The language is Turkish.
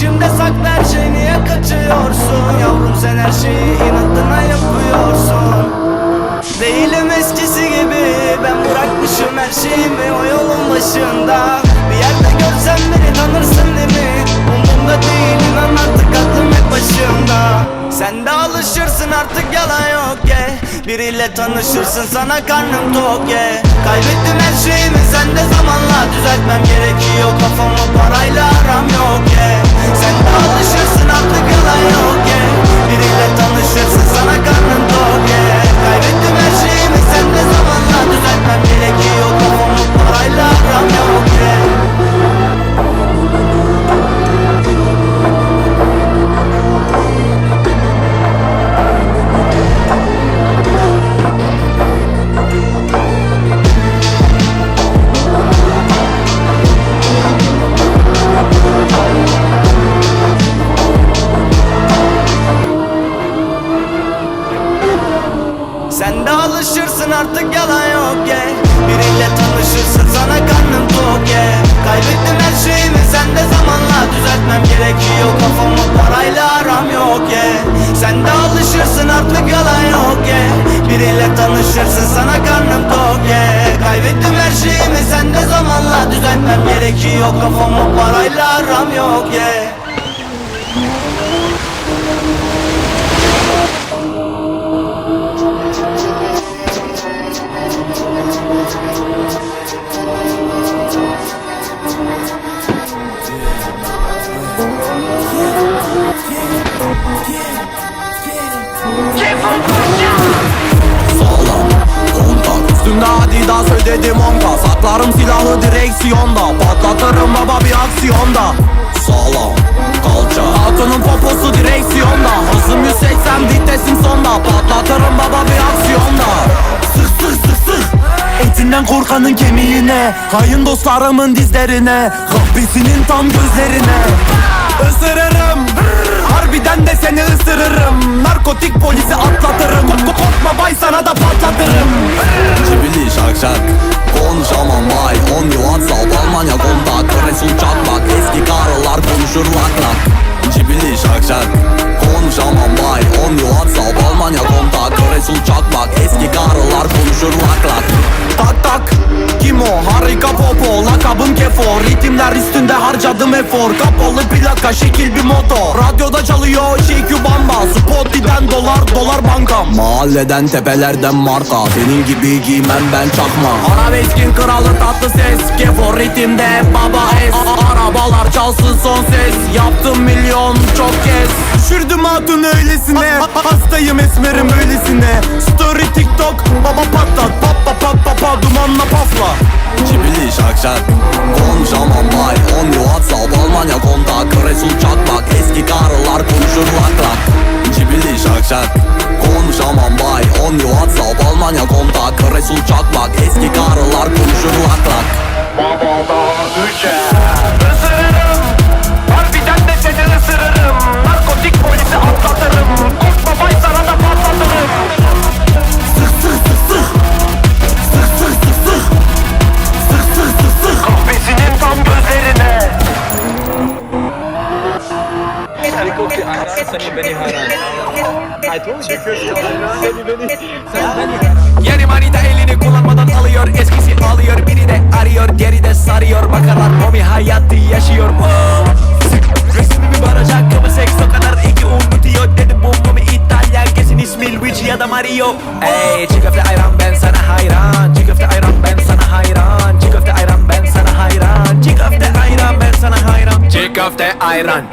İçimde saklı her şey niye kaçıyorsun? Yavrum sen her şeyi inadına yapıyorsun. Değilim eskisi gibi Ben bırakmışım her şeyimi o yolun başında. Bir yerde görsen beni tanırsın değil mi? Umumda değil inan artık aklım hep başımda. Sen de alışırsın artık yalan yok. Biriyle tanışırsın. Sana karnım tok yeah. Kaybettim her şeyimi sen de zamanla Düzeltmem gerekiyor. Kafamı parayla aram Biriyle tanışırsın sana karnım tok yeah. Kaybettim her şeyimi sen de zamanla Düzeltmem gerekiyor kafamı parayla aram yok yeah. Ödedim onka Saklarım silahı direksiyonda. Patlatırım baba bir aksiyonda. Sağlam kalça. Hatunun poposu direksiyonda. Hızım 180 vitesim sonda. Patlatırım baba bir aksiyonda. Sık sık sık sık. Etinden korkanın kemiğine Kayın dostlarımın dizlerine Kahvesinin tam gözlerine. Isırırım Harbiden de seni ısırırım. Narkotik polisi atlatırım. Kork- Korkma bay sana da patlatırım karılar konuşur lak lak Cibili şak şak Konuşamam vay 10 yıl WhatsApp Almanya kontak. Resul çakmak Eski karılar konuşur lak lak Tak tak kim o? Harika popo Lakabım kefo Ritimler üstünde harcadım efor. Kapalı plaka şekil bir moto. Radyoda çalıyor şekü bamba Spotify'den dolar dolar bankam. Mahalleden tepelerden marka. Senin gibi giymem ben çakma. Arabeskin kralı tatlı ses Kefo ritimde baba es. A- Arabalar çalsın son ses. Yaptım milyon çok kez. Düşürdüm hatun öylesine. Hastayım esmerim öylesine. Story tiktok. Baba patlat. Pap pap pap pap pap dumanla pafla. Cibili şak şak Konuşamam 10 yıl WhatsApp Almanya kontak Resul çakmak. Eski karılar konuşur lak lak. Cibili şak şak Seni kokuyor ayran seni beni hayran I told you Seni beni Sen beni Yeni manita elini kullanmadan alıyor Eskisi alıyor biri de arıyor Geride sarıyor. Bakalar Momi hayatı yaşıyor. Wow. Resmimi baracak kapı seks o kadar iki unutuyor Dedim bu Momi İtalyan kesin ismi Luigi ya da Mario. Ey çiğ köfte ayran ben sana hayran. Çiğ köfte ayran ben sana hayran. Çiğ köfte ayran ben sana hayran. Çiğ köfte ayran ben sana hayran. Çiğ köfte ayran